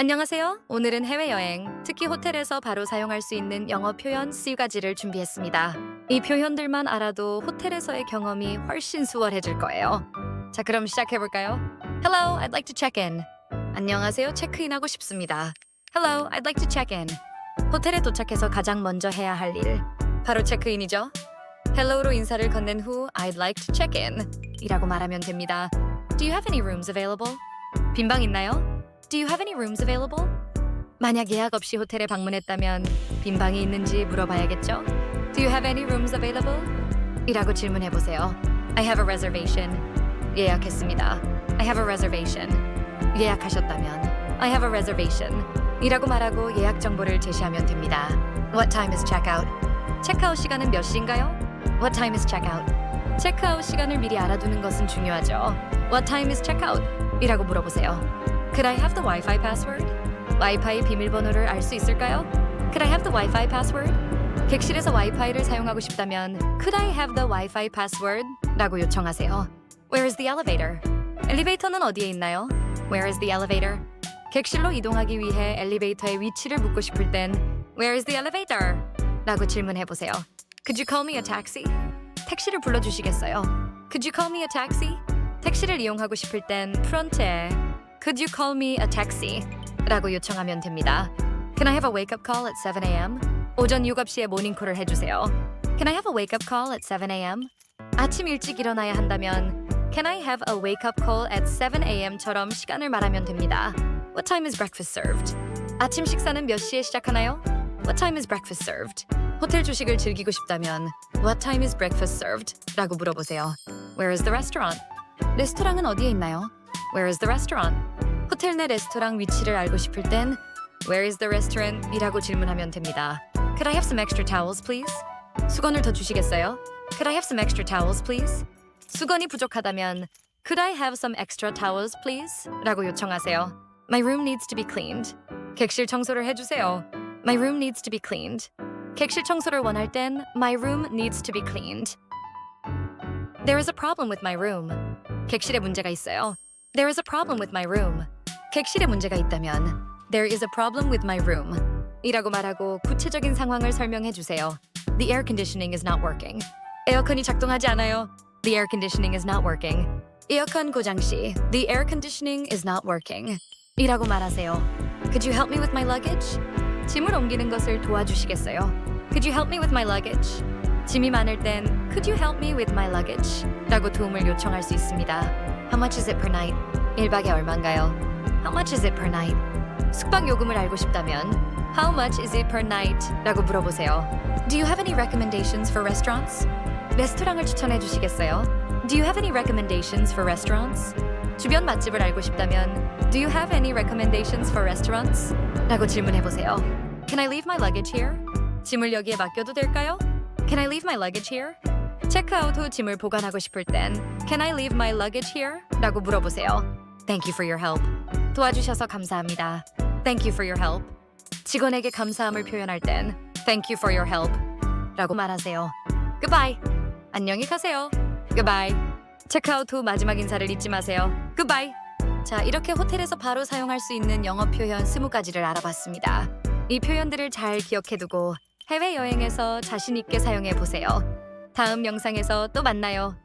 안녕하세요. 오늘은 해외여행, 특히 호텔에서 바로 사용할 수 있는 영어 표현 세 가지를 준비했습니다. 이 표현들만 알아도 호텔에서의 경험이 훨씬 수월해질 거예요. 자, 그럼 시작해볼까요? Hello, I'd like to check in. 안녕하세요. 체크인하고 싶습니다. Hello, I'd like to check in. 호텔에 도착해서 가장 먼저 해야 할 일. 바로 체크인이죠. Hello로 인사를 건넨 후 I'd like to check in 이라고 말하면 됩니다. Do you have any rooms available? 빈방 있나요? Do you have any rooms available? 만약 예약 없이 호텔에 방문했다면 빈 방이 있는지 물어봐야겠죠? Do you have any rooms available? 이라고 질문해 보세요. I have a reservation. 예약했습니다. I have a reservation. 예약하셨다면 I have a reservation. 이라고 말하고 예약 정보를 제시하면 됩니다. What time is checkout? 체크아웃 시간은 몇 시인가요? What time is checkout? 체크아웃 시간을 미리 알아두는 것은 중요하죠. What time is checkout? 이라고 물어보세요. Could I have the Wi-Fi password? 와이파이 비밀번호를 알 수 있을까요? Could I have the Wi-Fi password? 객실에서 와이파이를 사용하고 싶다면 Could I have the Wi-Fi password? 라고 요청하세요. Where is the elevator? 엘리베이터는 어디에 있나요? Where is the elevator? 객실로 이동하기 위해 엘리베이터의 위치를 묻고 싶을 땐 Where is the elevator? 라고 질문해 보세요. Could you call me a taxi? 택시를 불러 주시겠어요? Could you call me a taxi? 택시를 이용하고 싶을 땐 프런트에 Could you call me a taxi? 라고 요청하면 됩니다. Can I have a wake-up call at 7 a.m.? 오전 6시에 모닝콜을 해주세요. Can I have a wake-up call at 7 a.m.? 아침 일찍 일어나야 한다면 Can I have a wake-up call at 7 a.m.처럼 시간을 말하면 됩니다. What time is breakfast served? 아침 식사는 몇 시에 시작하나요? What time is breakfast served? 호텔 조식을 즐기고 싶다면 What time is breakfast served? 라고 물어보세요. Where is the restaurant? 레스토랑은 어디에 있나요? Where is the restaurant? 호텔 내 레스토랑 위치를 알고 싶을 땐 Where is the restaurant? 이라고 질문하면 됩니다. Could I have some extra towels, please? 수건을 더 주시겠어요? Could I have some extra towels, please? 수건이 부족하다면 Could I have some extra towels, please? 라고 요청하세요. My room needs to be cleaned. 객실 청소를 해주세요. My room needs to be cleaned. 객실 청소를 원할 땐 My room needs to be cleaned. There is a problem with my room. 객실에 문제가 있어요. There is a problem with my room. 객실에 문제가 있다면 There is a problem with my room. 이라고 말하고 구체적인 상황을 설명해 주세요. The air conditioning is not working. 에어컨이 작동하지 않아요. The air conditioning is not working. 에어컨 고장 시 The air conditioning is not working. 이라고 말하세요. Could you help me with my luggage? 짐을 옮기는 것을 도와주시겠어요? Could you help me with my luggage? 짐이 많을 땐 Could you help me with my luggage? 라고 도움을 요청할 수 있습니다. How much is it per night? 1박에 얼마인가요? How much is it per night? 숙박 요금을 알고 싶다면 How much is it per night? 라고 물어보세요. Do you have any recommendations for restaurants? 레스토랑을 추천해 주시겠어요? Do you have any recommendations for restaurants? 주변 맛집을 알고 싶다면 Do you have any recommendations for restaurants? 라고 질문해 보세요. Can I leave my luggage here? 짐을 여기에 맡겨도 될까요? Can I leave my luggage here? 체크아웃 후 짐을 보관하고 싶을 땐 Can I leave my luggage here? 라고 물어보세요. Thank you for your help. 도와주셔서 감사합니다. Thank you for your help. 직원에게 감사함을 표현할 땐 Thank you for your help. 라고 말하세요. Goodbye. 안녕히 가세요. Goodbye. 체크아웃 후 마지막 인사를 잊지 마세요. Goodbye. 자, 이렇게 호텔에서 바로 사용할 수 있는 영어 표현 20가지를 알아봤습니다. 이 표현들을 잘 기억해두고 해외여행에서 자신 있게 사용해 보세요. 다음 영상에서 또 만나요.